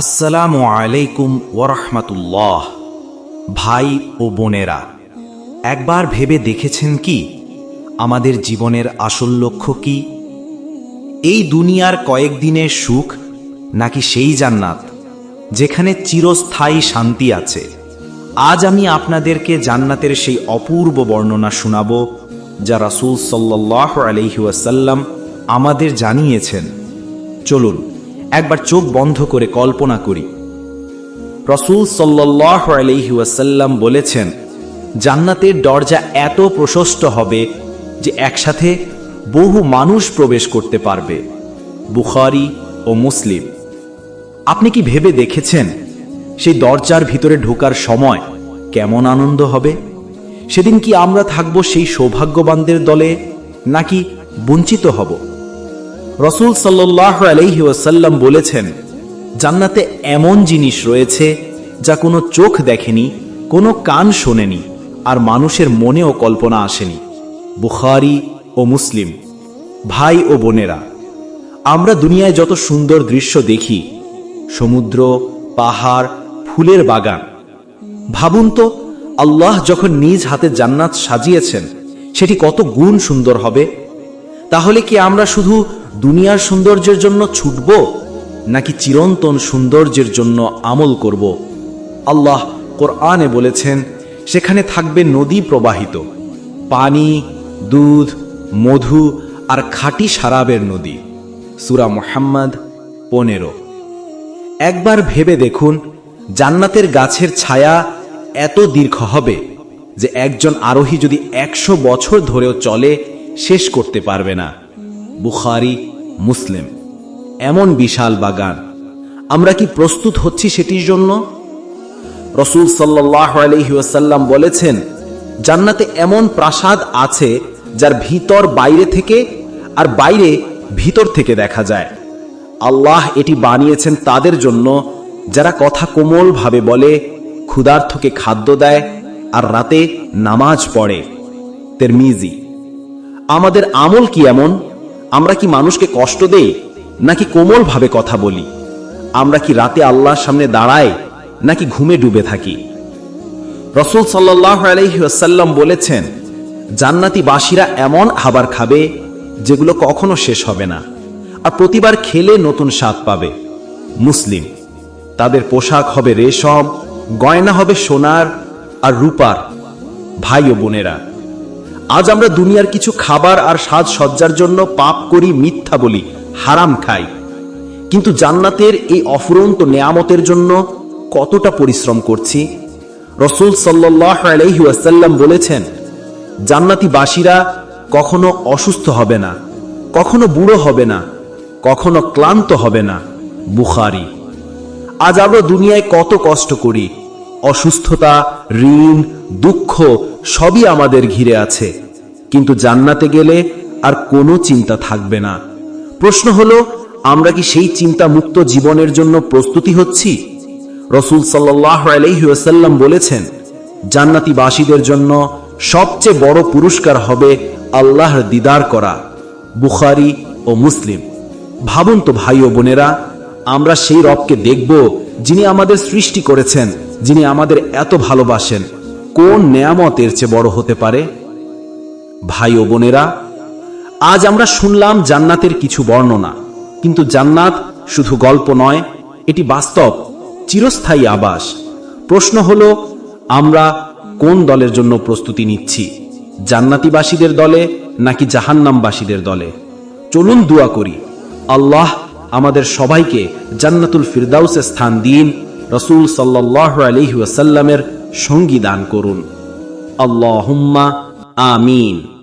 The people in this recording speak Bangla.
আসসালামু আলাইকুম ওরহমতুল্লাহ ভাই ও বোনেরা, একবার ভেবে দেখেছেন কি? আমাদের জীবনের আসল লক্ষ্য কি? এই দুনিয়ার কয়েকদিনের সুখ নাকি সেই জান্নাত, যেখানে চিরস্থায়ী শান্তি আছে। আজ আমি আপনাদেরকে জান্নাতের সেই অপূর্ব বর্ণনা শোনাব, যা রাসূল সাল্লাহ আলহিউসাল্লাম আমাদের জানিয়েছেন। চলুন একবার চোখ বন্ধ করে কল্পনা করি। রসুল সাল্লাহ আলহিউসাল্লাম বলেছেন, জান্নাতের দরজা এত প্রশস্ত হবে যে একসাথে বহু মানুষ প্রবেশ করতে পারবে, বুখারি ও মুসলিম। আপনি কি ভেবে দেখেছেন, সেই দরজার ভিতরে ঢোকার সময় কেমন আনন্দ হবে? সেদিন কি আমরা থাকব সেই সৌভাগ্যবানদের দলে নাকি বঞ্চিত হব? রসুল সাল্লাহ আলহি ওয়াসাল্লাম বলেছেন, জান্নাতে এমন জিনিস রয়েছে যা কোনো চোখ দেখেনি, কোনো কান শোনেনি, আর মানুষের মনেও কল্পনা আসেনি। বুখারি ও মুসলিম, ভাই ও বোনেরা, আমরা দুনিয়ায় যত সুন্দর দৃশ্য দেখি, সমুদ্র, পাহাড়, ফুলের বাগান, ভাবুন তো, আল্লাহ যখন নিজ হাতে জান্নাত সাজিয়েছেন, সেটি কত গুণ সুন্দর হবে? তাহলে কি আমরা শুধু দুনিয়ার সৌন্দর্যের জন্য ছুটব, নাকি চিরন্তন সৌন্দর্যের জন্য আমল করব? আল্লাহ কোরআনে বলেছেন, সেখানে থাকবে নদী প্রবাহিত, পানি, দুধ, মধু আর খাঁটি সারাবের নদী। সুরা মোহাম্মদ পনেরো। একবার ভেবে দেখুন, জান্নাতের গাছের ছায়া এত দীর্ঘ হবে যে একজন আরোহী যদি একশো বছর ধরেও চলে, শেষ করতে পারবে না। বুখারি, মুসলিম। এমন বিশাল বাগান। আমরা কি প্রস্তুত হচ্ছি সেটির জন্য? রসুল সাল্লাহ আলহিউসাল্লাম বলেছেন, জান্নাতে এমন প্রাসাদ আছে যার ভিতর বাইরে থেকে আর বাইরে ভিতর থেকে দেখা যায়। আল্লাহ এটি বানিয়েছেন তাদের জন্য, যারা কথা কোমলভাবে বলে ক্ষুধার্থকে খাদ্য দেয় আর রাতে নামাজ পড়ে। তেরমিজি, আমাদের আমল কি এমন? আমরা কি মানুষকে কষ্ট দেই, নাকি কোমলভাবে কথা বলি? আমরা কি রাতে আল্লাহর সামনে দাঁড়াই, নাকি ঘুমে ডুবে থাকি? রসুল সাল্লাহ আলহিহাসাল্লাম বলেছেন, জান্নাতি বাসীরা এমন খাবার খাবে, যেগুলো কখনো শেষ হবে না, আর প্রতিবার খেলে নতুন স্বাদ পাবে। মুসলিম, তাদের পোশাক হবে রেশম, গয়না হবে সোনার আর রূপার। ভাই ও বোনেরা আজ আমরা দুনিয়ার কিছু খাবার আর সাজসজ্জার জন্য পাপ করি, মিথ্যা বলি, হারাম খাই। কিন্তু জান্নাতের এই অফুরন্ত নেয়ামতের জন্য কতটা পরিশ্রম করছি? রসুল সাল্লাহ আলহিউসাল্লাম বলেছেন জান্নাতি বাসীরা কখনো অসুস্থ হবে না, কখনো বুড়ো হবে না, কখনো ক্লান্ত হবে না। বুখারি। আজ আমরা দুনিয়ায় কত কষ্ট করি, অসুস্থতা, ঋণ, দুঃখ সবই আমাদের ঘিরে আছে। কিন্তু জান্নাতে গেলে আর কোনো চিন্তা থাকবে না। প্রশ্ন হলো, আমরা কি সেই চিন্তা মুক্ত জীবনের জন্য প্রস্তুতি হচ্ছি? রসুল সাল্লাহ আলহিউসাল্লাম বলেছেন, জান্নাতিবাসীদের জন্য সবচেয়ে বড় পুরস্কার হবে আল্লাহর দিদার করা, বুখারি ও মুসলিম। ভাবুন তো ভাই ও বোনেরা, আমরা সেই রবকে দেখব যিনি আমাদের সৃষ্টি করেছেন, যিনি আমাদের এত ভালোবাসেন। কোন নেয়ামত এর চেয়ে বড় হতে পারে? ভাই ও বোনেরা, আজ আমরা শুনলাম জান্নাতের কিছু বর্ণনা, কিন্তু জান্নাত শুধু গল্প নয়, এটি বাস্তব, চিরস্থায়ী আবাস। প্রশ্ন হলো, আমরা কোন দলের জন্য প্রস্তুতি নিচ্ছি, জান্নাতিবাসীদের দলে নাকি জাহান্নামবাসীদের দলে? চলুন দোয়া করি, আল্লাহ আমাদের সবাইকে জান্নাতুল ফিরদাউসে স্থান দিন, রসুল সাল্লাহ আলহি ওয়াসাল্লামের সঙ্গী দান করুন। আল্লাহুম্মা আমিন।